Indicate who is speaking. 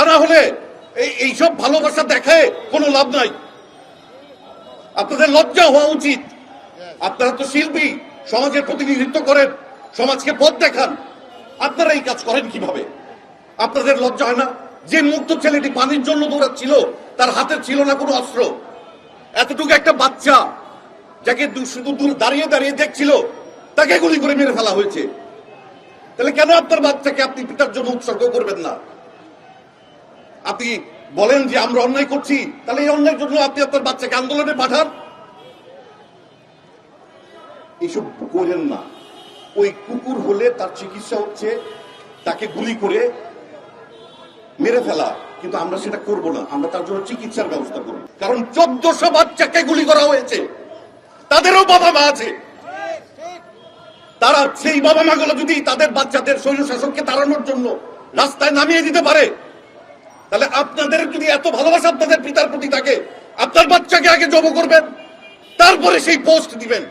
Speaker 1: তা না হলে এইসব ভালোবাসা দেখায় কোনো লাভ নাই। আপনাদের লজ্জা হওয়া উচিত। আপনারা তো শিল্পী, সমাজের প্রতিনিধিত্ব করেন, সমাজকে পথ দেখান। আপনারা এই কাজ করেন কীভাবে? আপনাদের লজ্জা হয় না? যে মুক্ত ছেলেটি পানির জন্য দৌড়াচ্ছিল, তার হাতে ছিল না কোনো অস্ত্র। এতটুকু একটা বাচ্চা, যাকে শুধু দূর দাঁড়িয়ে দাঁড়িয়ে দেখছিল, তাকে গুলি করে মেরে ফেলা হয়েছে। তাহলে কেন আপনার বাচ্চাকে আপনি পিতার জন্য উৎসর্গ করবেন না? আপনি বলেন যে আমরা অন্যায় করছি, তাহলে এই অন্যায়ের জন্য আপনি আপনার বাচ্চাকে আন্দোলনে পাঠান। এইসব করেন না। ওই কুকুর হলে তার চিকিৎসা হচ্ছে, তাকে গুলি করে মেরে ফেলা। কিন্তু আমরা সেটা করব না, আমরা তার জন্য চিকিৎসার ব্যবস্থা করব। কারণ চোদ্দশো বাচ্চাকে গুলি করা হয়েছে, তাদেরও বাবা মা আছে। তারা সেই বাবা মাগুলো যদি তাদের বাচ্চাদের স্বৈর শাসককে তাড়ানোর জন্য রাস্তায় নামিয়ে দিতে পারে তাহলে আপনাদের যদি এত ভালোবাসা আপনাদের পিতার প্রতি থাকে, আপনার বাচ্চাকে আগে জব করবেন, তারপরে সেই পোস্ট দিবেন।